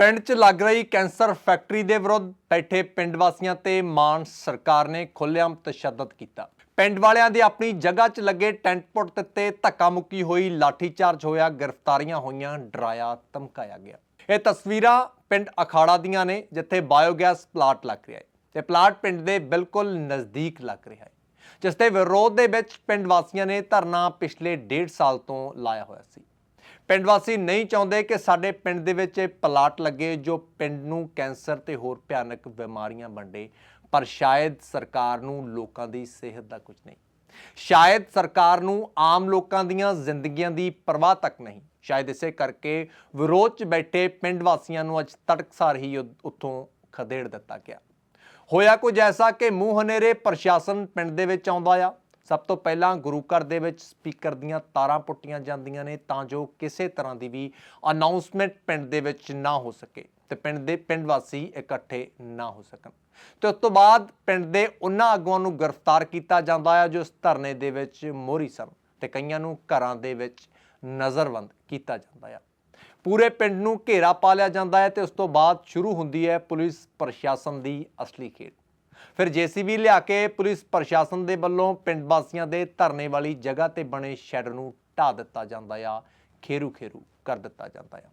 ਪਿੰਡ 'ਚ ਲੱਗ ਰਹੀ ਕੈਂਸਰ ਫੈਕਟਰੀ ਦੇ ਵਿਰੁੱਧ ਬੈਠੇ ਪਿੰਡ ਵਾਸੀਆਂ ਤੇ ਮਾਨ ਸਰਕਾਰ ਨੇ ਖੁੱਲ੍ਹੇਆਮ ਤਸ਼ੱਦਦ ਕੀਤਾ। ਪਿੰਡ ਵਾਲਿਆਂ ਦੇ ਆਪਣੀ ਜਗ੍ਹਾ 'ਚ ਲੱਗੇ ਟੈਂਟ ਪੁੱਟ ਦਿੱਤੇ, ਧੱਕਾ ਮੁੱਕੀ ਹੋਈ, ਲਾਠੀਚਾਰਜ ਹੋਇਆ, ਗ੍ਰਿਫਤਾਰੀਆਂ ਹੋਈਆਂ, ਡਰਾਇਆ, ਧਮਕਾਇਆ ਗਿਆ। ਇਹ ਤਸਵੀਰਾਂ ਪਿੰਡ ਅਖਾੜਾ ਦੀਆਂ ਨੇ, ਜਿੱਥੇ ਬਾਇਓਗੈਸ ਪਲਾਂਟ ਲੱਗ ਰਿਹਾ ਹੈ। ਤੇ ਪਲਾਂਟ ਪਿੰਡ ਦੇ ਬਿਲਕੁਲ ਨਜ਼ਦੀਕ ਲੱਗ ਰਿਹਾ ਹੈ, ਜਿਸ ਦੇ ਵਿਰੋਧ ਦੇ ਵਿੱਚ ਪਿੰਡ ਵਾਸੀਆਂ ਨੇ ਧਰਨਾ ਪਿਛਲੇ 1.5 ਸਾਲ ਤੋਂ ਲਾਇਆ ਹੋਇਆ ਸੀ। ਪਿੰਡ ਵਾਸੀ ਨਹੀਂ ਚਾਹੁੰਦੇ ਕਿ ਸਾਡੇ ਪਿੰਡ ਦੇ ਵਿੱਚ ਇਹ ਪਲਾਟ ਲੱਗੇ, ਜੋ ਪਿੰਡ ਨੂੰ ਕੈਂਸਰ ਤੇ ਹੋਰ ਭਿਆਨਕ ਬਿਮਾਰੀਆਂ ਵੰਡੇ। ਪਰ ਸ਼ਾਇਦ ਸਰਕਾਰ ਨੂੰ ਲੋਕਾਂ ਦੀ ਸਿਹਤ ਦਾ ਕੁਝ ਨਹੀਂ। ਸ਼ਾਇਦ ਸਰਕਾਰ ਨੂੰ ਆਮ ਲੋਕਾਂ ਦੀਆਂ ਜ਼ਿੰਦਗੀਆਂ ਦੀ ਪਰਵਾਹ ਤੱਕ ਨਹੀਂ। ਸ਼ਾਇਦ ਇਸੇ ਕਰਕੇ ਵਿਰੋਧ 'ਚ ਬੈਠੇ ਪਿੰਡ ਵਾਸੀਆਂ ਨੂੰ ਅੱਜ ਤੜਕਸਾਰ ਹੀ ਉੱਥੋਂ ਖਦੇੜ ਦਿੱਤਾ ਗਿਆ। ਹੋਇਆ ਕੁਝ ਐਸਾ ਕਿ ਮੂੰਹ ਹਨੇਰੇ ਪ੍ਰਸ਼ਾਸਨ ਪਿੰਡ ਦੇ ਵਿੱਚ ਆਉਂਦਾ ਆ। ਸਭ ਤੋਂ ਪਹਿਲਾਂ ਗੁਰੂ ਘਰ ਦੇ ਵਿੱਚ ਸਪੀਕਰ ਦੀਆਂ ਤਾਰਾਂ ਪੁੱਟੀਆਂ ਜਾਂਦੀਆਂ ਨੇ ਤਾਂ ਜੋ ਕਿਸੇ ਤਰ੍ਹਾਂ ਦੀ ਵੀ ਅਨਾਉਂਸਮੈਂਟ ਪਿੰਡ ਦੇ ਵਿੱਚ ਨਾ ਹੋ ਸਕੇ ਤੇ ਪਿੰਡ ਦੇ ਪਿੰਡ ਵਾਸੀ ਇਕੱਠੇ ਨਾ ਹੋ ਸਕਣ। ਤੇ ਉਸ ਤੋਂ ਬਾਅਦ ਪਿੰਡ ਦੇ ਉਹਨਾਂ ਆਗੂਆਂ ਨੂੰ ਗ੍ਰਿਫਤਾਰ ਕੀਤਾ ਜਾਂਦਾ ਆ ਜੋ ਇਸ ਧਰਨੇ ਦੇ ਵਿੱਚ ਮੋਹਰੀ ਸਨ ਤੇ ਕਈਆਂ ਨੂੰ ਘਰਾਂ ਦੇ ਵਿੱਚ ਨਜ਼ਰਬੰਦ ਕੀਤਾ ਜਾਂਦਾ ਆ। ਪੂਰੇ ਪਿੰਡ ਨੂੰ ਘੇਰਾ ਪਾ ਲਿਆ ਜਾਂਦਾ ਹੈ ਤੇ ਉਸ ਤੋਂ ਬਾਅਦ ਸ਼ੁਰੂ ਹੁੰਦੀ ਹੈ ਪੁਲਿਸ ਪ੍ਰਸ਼ਾਸਨ ਦੀ ਅਸਲੀ ਖੇਡ। ਫਿਰ ਜੀਸੀਬੀ ਲਿਆ ਕੇ ਪੁਲਿਸ ਪ੍ਰਸ਼ਾਸਨ ਦੇ ਵੱਲੋਂ ਪਿੰਡ ਵਾਸੀਆਂ ਦੇ ਧਰਨੇ ਵਾਲੀ ਜਗ੍ਹਾ ਤੇ ਬਣੇ ਸ਼ੈੱਡ ਨੂੰ ਢਾ ਦਿੱਤਾ ਜਾਂਦਾ ਆ ਖੇਰੂ ਖੇਰੂ ਕਰ ਦਿੱਤਾ ਜਾਂਦਾ ਆ।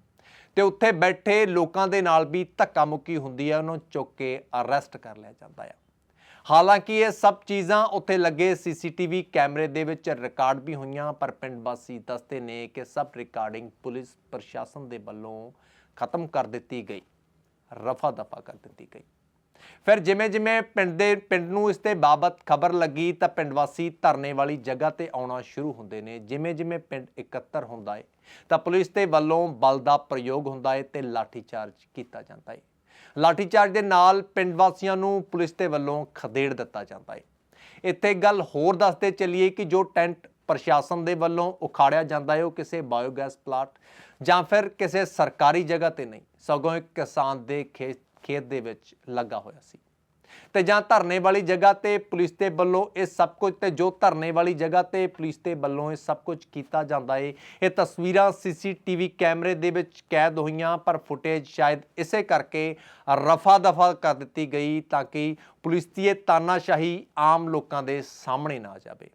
ਤੇ ਉੱਥੇ ਬੈਠੇ ਲੋਕਾਂ ਦੇ ਨਾਲ ਵੀ ਧੱਕਾ ਮੁੱਕੀ ਹੁੰਦੀ ਹੈ ਉਹਨੂੰ ਚੁੱਕ ਕੇ ਅਰੈਸਟ ਕਰ ਲਿਆ ਜਾਂਦਾ ਆ। ਹਾਲਾਂਕਿ ਇਹ ਸਭ ਚੀਜ਼ਾਂ ਉੱਥੇ ਲੱਗੇ ਸੀਸੀਟੀਵੀ ਕੈਮਰੇ ਦੇ ਵਿੱਚ ਰਿਕਾਰਡ ਵੀ ਹੋਈਆਂ, ਪਰ ਪਿੰਡ ਵਾਸੀ ਦੱਸਦੇ ਨੇ ਕਿ ਸਭ ਰਿਕਾਰਡਿੰਗ ਪੁਲਿਸ ਪ੍ਰਸ਼ਾਸਨ ਦੇ ਵੱਲੋਂ ਖਤਮ ਕਰ ਦਿੱਤੀ ਗਈ, ਰਫਾ ਦਫਾ ਕਰ ਦਿੱਤੀ ਗਈ। ਫਿਰ ਜਿਵੇਂ ਜਿਵੇਂ ਪਿੰਡ ਦੇ ਪਿੰਡ ਨੂੰ ਇਸ ਤੇ ਬਾਬਤ ਖਬਰ ਲੱਗੀ ਤਾਂ ਪਿੰਡ ਵਾਸੀ ਧਰਨੇ ਵਾਲੀ ਜਗ੍ਹਾ ਤੇ ਆਉਣਾ ਸ਼ੁਰੂ ਹੁੰਦੇ ਨੇ। ਜਿਵੇਂ ਜਿਵੇਂ ਪਿੰਡ ਇਕੱਤਰ ਹੁੰਦਾ ਹੈ ਤਾਂ ਪੁਲਿਸ ਦੇ ਵੱਲੋਂ ਬਲ ਦਾ ਪ੍ਰਯੋਗ ਹੁੰਦਾ ਹੈ ਤੇ ਲਾਠੀਚਾਰਜ ਕੀਤਾ ਜਾਂਦਾ ਹੈ ਲਾਠੀਚਾਰਜ ਦੇ ਨਾਲ ਪਿੰਡ ਵਾਸੀਆਂ ਨੂੰ ਪੁਲਿਸ ਦੇ ਵੱਲੋਂ ਖਦੇੜ ਦਿੱਤਾ ਜਾਂਦਾ ਹੈ ਇੱਥੇ ਗੱਲ ਹੋਰ ਦੱਸਦੇ ਚੱਲੀਏ ਕਿ ਜੋ ਟੈਂਟ ਪ੍ਰਸ਼ਾਸਨ ਦੇ ਵੱਲੋਂ ਉਖਾੜਿਆ ਜਾਂਦਾ ਹੈ ਉਹ ਕਿਸੇ ਬਾਇਓਗੈਸ ਪਲਾਂਟ ਜਾਂ ਫਿਰ ਕਿਸੇ ਸਰਕਾਰੀ ਜਗ੍ਹਾ ਤੇ ਨਹੀਂ, ਸਗੋਂ ਇੱਕ ਕਿਸਾਨ ਦੇ ਖੇਤ ਖੇਤ ਦੇ ਵਿੱਚ ਲੱਗਾ ਹੋਇਆ ਸੀ। ਤੇ ਜਾਂ ਧਰਨੇ ਵਾਲੀ ਜਗ੍ਹਾ ਤੇ ਪੁਲਿਸ ਦੇ ਵੱਲੋਂ ਇਹ ਸਭ ਕੁਝ ਤੇ ਜੋ ਧਰਨੇ ਵਾਲੀ ਜਗ੍ਹਾ ਤੇ ਪੁਲਿਸ ਦੇ ਵੱਲੋਂ ਇਹ ਸਭ ਕੁਝ ਕੀਤਾ ਜਾਂਦਾ ਏ, ਇਹ ਤਸਵੀਰਾਂ ਸੀਸੀਟੀਵੀ ਕੈਮਰੇ ਦੇ ਵਿੱਚ ਕੈਦ ਹੋਈਆਂ, ਪਰ ਫੁਟੇਜ ਸ਼ਾਇਦ ਇਸੇ ਕਰਕੇ ਰਫਾ ਦਫਾ ਕਰ ਦਿੱਤੀ ਗਈ ਤਾਂ ਕਿ ਪੁਲਿਸ ਦੀ ਇਹ ਤਾਨਾਸ਼ਾਹੀ ਆਮ ਲੋਕਾਂ ਦੇ ਸਾਹਮਣੇ ਨਾ ਆ ਜਾਵੇ।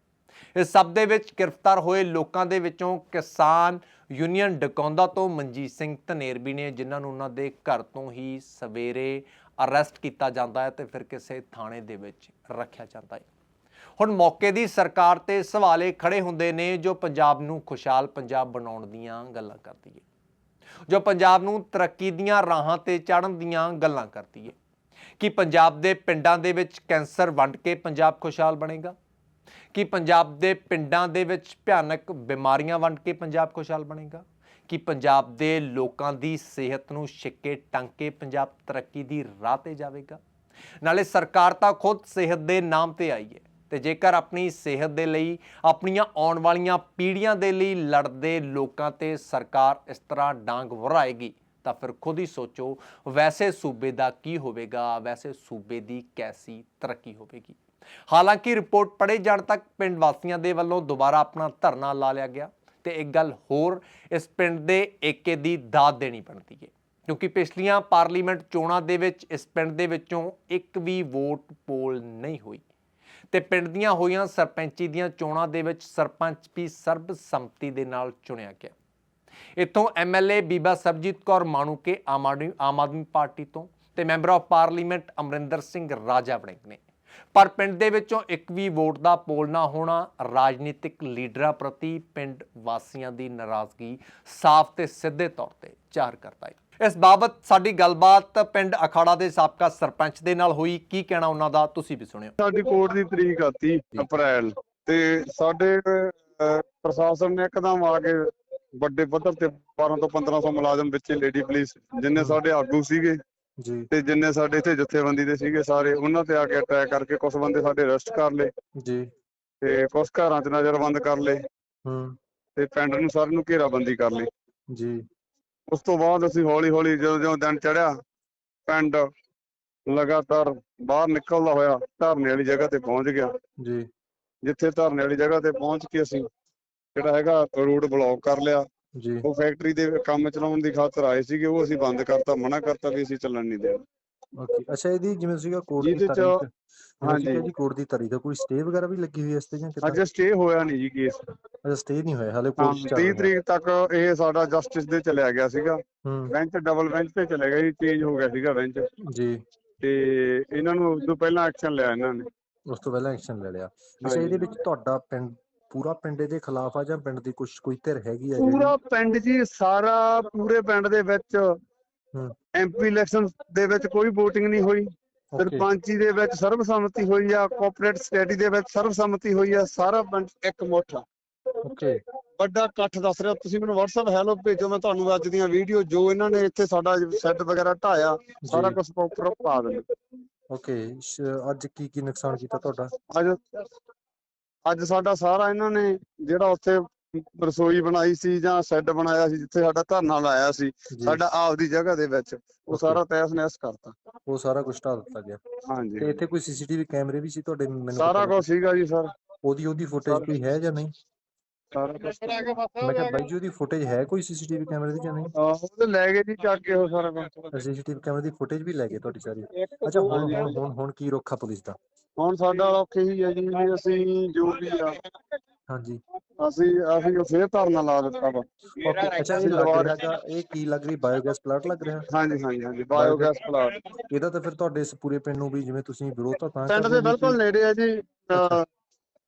ਇਸ ਸਭ ਦੇ ਵਿੱਚ ਗ੍ਰਿਫਤਾਰ ਹੋਏ ਲੋਕਾਂ ਦੇ ਵਿੱਚੋਂ ਕਿਸਾਨ ਯੂਨੀਅਨ ਡਕੌਂਦਾ ਤੋਂ ਮਨਜੀਤ ਸਿੰਘ ਧਨੇਰ ਵੀ ਨੇ, ਜਿਨ੍ਹਾਂ ਨੂੰ ਉਹਨਾਂ ਦੇ ਘਰ ਤੋਂ ਹੀ ਸਵੇਰੇ ਅਰੈਸਟ ਕੀਤਾ ਜਾਂਦਾ ਹੈ ਤੇ ਫਿਰ ਕਿਸੇ ਥਾਣੇ ਦੇ ਵਿੱਚ ਰੱਖਿਆ ਜਾਂਦਾ ਹੈ। ਹੁਣ ਮੌਕੇ ਦੀ ਸਰਕਾਰ ਤੇ ਸਵਾਲੇ ਖੜੇ ਹੁੰਦੇ ਨੇ, ਜੋ ਪੰਜਾਬ ਨੂੰ ਖੁਸ਼ਹਾਲ ਪੰਜਾਬ ਬਣਾਉਣ ਦੀਆਂ ਗੱਲਾਂ ਕਰਦੀ ਹੈ। ਜੋ ਪੰਜਾਬ ਨੂੰ ਤਰੱਕੀ ਦੀਆਂ ਰਾਹਾਂ ਤੇ ਚੜ੍ਹਨ ਦੀਆਂ ਗੱਲਾਂ ਕਰਦੀ ਹੈ। ਕਿ ਪੰਜਾਬ ਦੇ ਪਿੰਡਾਂ ਦੇ ਵਿੱਚ ਕੈਂਸਰ ਵੰਡ ਕੇ ਪੰਜਾਬ ਖੁਸ਼ਹਾਲ ਬਣੇਗਾ? ਕਿ ਪੰਜਾਬ ਦੇ ਪਿੰਡਾਂ ਦੇ ਵਿੱਚ ਭਿਆਨਕ ਬਿਮਾਰੀਆਂ ਵੰਡ ਕੇ ਪੰਜਾਬ ਖੁਸ਼ਹਾਲ ਬਣੇਗਾ? ਕਿ ਪੰਜਾਬ ਦੇ ਲੋਕਾਂ ਦੀ ਸਿਹਤ ਨੂੰ ਛਿੱਕੇ ਟੰਗ ਕੇ ਪੰਜਾਬ ਤਰੱਕੀ ਦੀ ਰਾਹ ਤੇ ਜਾਵੇਗਾ? ਨਾਲੇ ਸਰਕਾਰ ਤਾਂ ਖੁਦ ਸਿਹਤ ਦੇ ਨਾਮ ਤੇ ਆਈ ਹੈ ਤੇ ਜੇਕਰ ਆਪਣੀ ਸਿਹਤ ਦੇ ਲਈ, ਆਪਣੀਆਂ ਆਉਣ ਵਾਲੀਆਂ ਪੀੜ੍ਹੀਆਂ ਦੇ ਲਈ ਲੜਦੇ ਲੋਕਾਂ ਤੇ ਸਰਕਾਰ ਇਸ ਤਰ੍ਹਾਂ ਡਾਂਗ ਵਰਾਏਗੀ ਤਾਂ ਫਿਰ ਖੁਦ ਹੀ ਸੋਚੋ ਵੈਸੇ ਸੂਬੇ ਦਾ ਕੀ ਹੋਵੇਗਾ, ਵੈਸੇ ਸੂਬੇ ਦੀ ਕੈਸੀ ਤਰੱਕੀ ਹੋਵੇਗੀ। ਹਾਲਾਂਕਿ ਰਿਪੋਰਟ ਪੜੇ ਜਾਣ ਤੱਕ ਪਿੰਡ ਵਾਸੀਆਂ ਦੇ ਵੱਲੋਂ ਦੁਬਾਰਾ ਆਪਣਾ ਧਰਨਾ ਲਾ ਲਿਆ ਗਿਆ ਤੇ ਇੱਕ ਗੱਲ ਹੋਰ, ਇਸ ਪਿੰਡ ਦੇ ਏਕੇ ਦੀ ਦਾਤ ਦੇਣੀ ਬਣਦੀ ਹੈ ਕਿਉਂਕਿ ਪਿਛਲੀਆਂ ਪਾਰਲੀਮੈਂਟ ਚੋਣਾਂ ਦੇ ਵਿੱਚ ਇਸ ਪਿੰਡ ਦੇ ਵਿੱਚੋਂ ਇੱਕ ਵੀ ਵੋਟ ਪੋਲ ਨਹੀਂ ਹੋਈ। ਤੇ ਪਿੰਡ ਦੀਆਂ ਹੋਈਆਂ ਸਰਪੰਚੀ ਦੀਆਂ ਚੋਣਾਂ ਦੇ ਵਿੱਚ ਸਰਪੰਚ ਵੀ ਸਰਬਸੰਮਤੀ ਦੇ ਨਾਲ ਚੁਣਿਆ ਗਿਆ। ਇੱਥੋਂ ਐਮਐਲਏ ਬੀਬਾ ਸਰਬਜੀਤ ਕੌਰ ਮਾਣੂਕੇ ਆਮ ਆਦਮੀ ਆਮ ਆਦਮੀ ਪਾਰਟੀ ਤੋਂ ਤੇ member of parliament Amarinder Singh Raja ਬਣੇ ਨੇ। ਪਰ ਪਿੰਡ ਦੇ ਵਿੱਚੋਂ ਇੱਕ ਵੀ ਵੋਟ ਦਾ ਪੋਲ ਨਾ ਹੋਣਾ ਰਾਜਨੀਤਿਕ ਲੀਡਰਾਂ ਪ੍ਰਤੀ ਪਿੰਡ ਵਾਸੀਆਂ ਦੀ ਨਾਰਾਜ਼ਗੀ ਸਾਫ਼ ਤੇ ਸਿੱਧੇ ਤੌਰ ਤੇ ਜ਼ਾਹਰ ਕਰਦਾ ਹੈ। ਇਸ ਬਾਬਤ ਸਾਡੀ ਗੱਲਬਾਤ ਪਿੰਡ ਅਖਾੜਾ ਦੇ ਸਾਬਕਾ ਸਰਪੰਚ ਦੇ ਨਾਲ ਹੋਈ। ਕੀ ਕਹਿਣਾ ਉਹਨਾਂ ਦਾ? ਤੁਸੀਂ ਵੀ ਸੁਣਿਓ। ਸਾਡੀ ਕੋਰਟ ਦੀ ਤਰੀਕ ਆ 30 ਅਪ੍ਰੈਲ। ਤੇ ਸਾਡੇ ਅਹ, ਪ੍ਰਸ਼ਾਸਨ ਨੇ ਇੱਕਦਮ ਆ ਕੇ ਵੱਡੇ ਪੱਧਰ ਤੇ 12 ਤੋਂ 1500 ਮੁਲਾਜ਼ਮ ਵਿੱਚ ਲੇਡੀ ਪੁਲਿਸ ਜਿੰਨੇ ਸਾਡੇ ਆਗੂ ਸੀਗੇ ਜੀ। ਤੇ ਜਿੰਨੇ ਸਾਡੇ ਇੱਥੇ ਜਥੇਬੰਦੀ ਦੇ ਸੀਗੇ ਸਾਰੇ ਉਹਨਾਂ ਤੇ ਆ ਕੇ ਅਟੈਕ ਕਰਕੇ ਕੁਝ ਬੰਦੇ ਸਾਡੇ ਅਰੈਸਟ ਕਰ ਲਏ। ਜੀ। ਤੇ ਕੁਝ ਘਰਾਂ 'ਚ ਨਜ਼ਰਬੰਦ ਕਰ ਲਏ। ਹੂੰ। ਤੇ ਪਿੰਡ ਨੂੰ ਸਾਰੇ ਨੂੰ ਘੇਰਾਬੰਦੀ ਕਰ ਲਈ। ਜੀ। ਉਸ ਤੋਂ ਬਾਅਦ ਅਸੀਂ ਹੌਲੀ ਹੌਲੀ ਜਦੋਂ ਜਦੋਂ ਦਿਨ ਚੜਿਆ ਪਿੰਡ ਲਗਾਤਾਰ ਬਾਹਰ ਨਿਕਲਦਾ ਹੋਇਆ ਧਰਨੇ ਵਾਲੀ ਜਗ੍ਹਾ ਤੇ ਪਹੁੰਚ ਗਿਆ। ਜੀ। ਜਿੱਥੇ ਧਰਨੇ ਵਾਲੀ ਜਗ੍ਹਾ ਤੇ ਪਹੁੰਚ ਕੇ ਅਸੀਂ ਜਿਹੜਾ ਹੈਗਾ ਰੋਡ ਬਲੌਕ ਕਰ ਲਿਆ। ਜੀ। ਉਹ ਫੈਕਟਰੀ ਦੇ ਕੰਮ ਚਲਾਉਣ ਦੀ ਖਾਤਰ ਆਏ ਸੀਗੇ ਉਹ ਅਸੀਂ ਬੰਦ ਕਰਤਾ ਮਨਾ ਕਰਤਾ ਵੀ ਅਸੀਂ ਚੱਲਣ ਨਹੀਂ ਦੇਣਾ। ਓਕੇ ਅੱਛਾ ਇਹਦੀ ਜਿਵੇਂ ਸੀਗਾ ਕੋਰਟ ਦੀ ਜਿਹਦੇ ਚ- ਤਾਰੀਖ ਹਾਂਜੀ। ਜੀ ਕੋਰਟ ਦੀ ਤਾਰੀਖ ਕੋਈ ਸਟੇ ਵਗੈਰਾ ਵੀ ਲੱਗੀ ਹੋਈ ਇਸ ਤੇ ਜਾਂ ਕਿੱਦਾਂ? ਅੱਜ ਸਟੇ ਹੋਇਆ ਨਹੀਂ ਜੀ ਕੇਸ ਅੱਛਾ ਸਟੇ ਨਹੀਂ ਹੋਇਆ ਹਾਲੇ ਹਾਂ ਕੋਰਟ ਚੱਲ 30 ਰਿਹਾ। ਤਰੀਕ ਤੱਕ ਇਹ ਸਾਡਾ ਜਸਟਿਸ ਦੇ ਚਲਿਆ ਗਿਆ ਸੀਗਾ। ਹੂੰ। ਬੈਂਚ ਡਬਲ ਬੈਂਚ ਤੇ ਚਲੇ ਗਿਆ ਜੀ ਚੇਂਜ ਹੋ ਗਿਆ ਸੀਗਾ ਬੈਂਚ ਜੀ। ਤੇ ਇਹਨਾਂ ਨੂੰ ਉਸ ਤੋਂ ਪਹਿਲਾਂ ਐਕਸ਼ਨ ਲਿਆ ਇਹਨਾਂ ਨੇ। ਉਸ ਤੋਂ ਪਹਿਲਾਂ ਐਕਸ਼ਨ ਲੈ ਲਿਆ। ਅੱਛਾ ਹਾਂਜੀ। ਇਹਦੇ ਵਿੱਚ ਤੁਹਾਡਾ ਪਿੰਡ ਪੂਰਾ ਪਿੰਡ ਇਹਦੇ ਖਿਲਾਫ ਆ ਜਾਂ ਪਿੰਡ ਦੀ ਕੁਝ ਕੋਈ ਧਿਰ ਹੈਗੀ ਆ ਪੂਰਾ ਪਿੰਡ ਜੀ ਸਾਰਾ ਪੂਰੇ ਪਿੰਡ ਦੇ ਵਿੱਚ ਐਮਪੀ ਇਲੈਕਸ਼ਨ ਦੇ ਵਿੱਚ ਕੋਈ VOTING ਨਹੀਂ ਹੋਈ। ਸਰਪੰਚੀ ਦੇ ਵਿੱਚ ਸਰਬਸੰਮਤੀ ਹੋਈ ਆ ਕੋਆਪਰੇਟ ਸਟੇਡੀ ਦੇ ਵਿੱਚ ਸਰਬਸੰਮਤੀ ਹੋਈ ਆ ਸਾਰਾ ਪਿੰਡ ਇੱਕ ਮੁੱਠ ਆ। ਓਕੇ। ਵੱਡਾ ਇਕੱਠ ਦੱਸ ਰਿਹਾ ਤੁਸੀਂ ਮੈਨੂੰ WhatsApp ਹੈਲੋ ਭੇਜੋ ਮੈਂ ਤੁਹਾਨੂੰ ਅੱਜ ਦੀਆਂ ਵੀਡੀਓ ਜੋ ਇਹਨਾਂ ਨੇ ਇੱਥੇ ਸਾਡਾ ਸੈੱਟ ਵਗੈਰਾ ਢਾਇਆ ਸਾਰਾ। ਕੁਝ ਪ੍ਰੋਪਰ ਪਾ ਦਿੰਦੇ। ਓਕੇ ਅੱਜ ਕੀ ਕੀ ਨੁਕਸਾਨ ਕੀਤਾ ਤੁਹਾਡਾ? ਅੱਜ ਅੱਜ ਸਾਡਾ ਸਾਰਾ ਇਹਨਾਂ ਨੇ ਜਿਹੜਾ ਉੱਥੇ ਰਸੋਈ ਬਣਾਈ ਸੀ ਜਾਂ ਸ਼ੈੱਡ ਬਣਾਇਆ ਸੀ ਜਿੱਥੇ ਸਾਡਾ ਧਰਨਾ ਲਾਇਆ ਸੀ ਸਾਡਾ ਆਪਦੀ ਜਗ੍ਹਾ ਦੇ ਵਿੱਚ ਉਹ. ਸਾਰਾ ਤੈਸ ਨੈਸ ਕਰਤਾ। ਉਹ ਸਾਰਾ ਕੁਝ ਢਾ ਦਿੱਤਾ ਗਿਆ। ਤੇ ਹਾਂਜੀ ਇੱਥੇ ਕੋਈ ਸੀਸੀਟੀਵੀ ਕੈਮਰੇ ਵੀ ਸੀ ਤੁਹਾਡੇ ਮੈਨੂੰ ਸਾਰਾ ਕੁਝ ਸੀਗਾ ਜੀ ਸਰ। ਉਹਦੀ ਉਹਦੀ ਫੁਟੇਜ ਕੋਈ ਹੈ ਜਾਂ ਨਹੀਂ? ਸਾਰਾ ਕੁਝ ਮੈਂ ਕਿਹਾ ਬਾਈ ਜੀ ਉਹਦੀ ਫੁਟੇਜ ਹੈ ਕੋਈ ਸੀਸੀਟੀਵੀ ਕੈਮਰੇ ਦੀ ਜਾਂ ਨਹੀਂ? ਉਹਦੇ ਲੈ ਗਏ ਜੀ ਚੱਕ ਕੇ ਉਹ ਸਾਰਾ ਕੁਝ ਸੀਸੀਟੀਵੀ ਕੈਮਰੇ ਦੀ ਫੁਟੇਜ ਵੀ ਲੈ ਗਏ ਤੁਹਾਡੀ ਸਾਰੀ। ਅੱਛਾ ਹੁਣ ਹੁਣ ਹੁਣ ਹੁਣ ਕੀ ਰੋਖਾ ਪੁਲਿਸ ਦਾ? ਹੁਣ ਸਾਡਾ ਔਖੇ ਹੀ ਹੈ ਜੀ ਵੀ ਅਸੀਂ ਜੋ ਵੀ ਆ। ਹਾਂਜੀ। ਅਸੀਂ ਅਸੀਂ ਉਹ ਫੇਰ ਧਰਨਾ ਲਾ ਦਿੱਤਾ ਵਾ। ਓਕੇ ਅੱਛਾ ਇਹ ਲੱਗ ਦੁਬਾਰਾ- ਰਿਹਾ ਗਾ ਇਹ ਕੀ ਲੱਗ ਰਹੀ? ਬਾਇਓਗੈਸ ਪਲਾਂਟ ਲੱਗ ਰਿਹਾ? ਹਾਂਜੀ ਹਾਂਜੀ ਹਾਂਜੀ ਬਾਇਓਗੈਸ ਪਲਾਂਟ ਇਹਦਾ ਤਾਂ ਫਿਰ ਤੁਹਾਡੇ ਇਸ ਪੂਰੇ ਪਿੰਡ ਨੂੰ ਵੀ ਜਿਵੇਂ ਤੁਸੀਂ ਵਿਰੋਧ ਤਾਂ ਤਾਂ ਪਿੰਡ ਦੇ ਬਿਲਕੁਲ ਨੇੜੇ ਆ ਜੀ ਅਹ,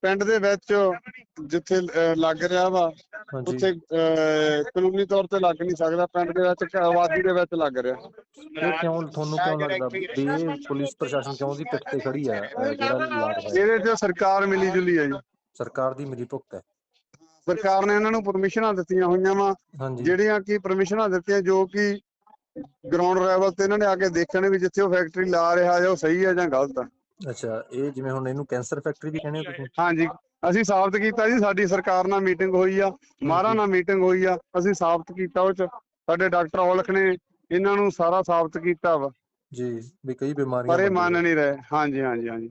ਪਿੰਡ ਦੇ ਵਿੱਚ ਜਿੱਥੇ ਲੱਗ ਰਿਹਾ ਵਾ ਉੱਥੇ ਕਾਨੂੰਨੀ ਤੌਰ ਤੇ ਲੱਗ ਨਹੀਂ ਸਕਦਾ ਪਿੰਡ ਦੇ ਵਿੱਚ ਆਬਾਦੀ ਦੇ ਵਿੱਚ ਲੱਗ ਰਿਹਾ। ਇਹ ਕਿਉਂ ਤੁਹਾਨੂੰ ਕਿਉਂ ਲੱਗਦਾ ਵੀ ਇਹ ਪੁਲਿਸ ਪ੍ਰਸ਼ਾਸਨ ਕਿਉਂ ਦੀ ਪਿੱਠ ਤੇ ਖੜੀ ਹੈ ਅਹ ਜਿਹੜਾ ਲਾ ਰਿਹਾ ਹੈ? ਇਹਦੇ 'ਚ ਸਰਕਾਰ ਮਿਲੀ ਜੁਲੀ ਹੈ ਜੀ। ਸਰਕਾਰ ਦੀ ਮਿਲੀ ਭੁਗਤ ਹੈ। ਸਰਕਾਰ ਨੇ ਇਹਨਾਂ ਨੂੰ ਪਰਮਿਸ਼ਨਾਂ ਦਿੱਤੀਆਂ ਹੋਈਆਂ ਵਾ ਜਿਹੜੀਆਂ ਕਿ ਪਰਮਿਸ਼ਨਾਂ ਦਿੱਤੀਆਂ ਜੋ ਕਿ ਗਰਾਊਂਡ ਲੈਵਲ ਤੇ ਇਹਨਾਂ ਨੇ ਆ ਕੇ ਦੇਖਣ ਵੀ ਜਿੱਥੇ ਉਹ ਫੈਕਟਰੀ ਲਾ ਰਿਹਾ ਜਾਂ ਉਹ ਸਹੀ ਹੈ ਜਾਂ ਗਲਤ ਆ। ਅੱਛਾ ਇਹ ਜਿਵੇਂ ਹੁਣ ਇਹਨੂੰ ਕੈਂਸਰ ਫੈਕਟਰੀ ਵੀ ਕਹਿੰਦੇ ਹੋ ਤੁਸੀਂ? ਹਾਂਜੀ ਅਸੀਂ ਸਾਬਤ ਕੀਤਾ ਜੀ ਸਾਡੀ ਸਰਕਾਰ ਨਾਲ ਮੀਟਿੰਗ ਹੋਈ ਆ ਮਾਰਾ ਨਾਲ ਮੀਟਿੰਗ ਹੋਈ ਆ ਅਸੀਂ ਸਾਬਤ ਕੀਤਾ ਉਹ ਚ। ਸਾਡੇ ਡਾਕਟਰ ਔਲਖ ਨੇ ਇਹਨਾਂ ਨੂੰ ਸਾਰਾ ਸਾਬਤ ਕੀਤਾ ਵਾ। ਜੀ ਵੀ ਕਈ ਬਿਮਾਰੀਆਂ ਪਰ ਇਹ। ਮੰਨ ਨਹੀਂ ਰਹੇ। ਹਾਂਜੀ ਹਾਂਜੀ ਹਾਂਜੀ।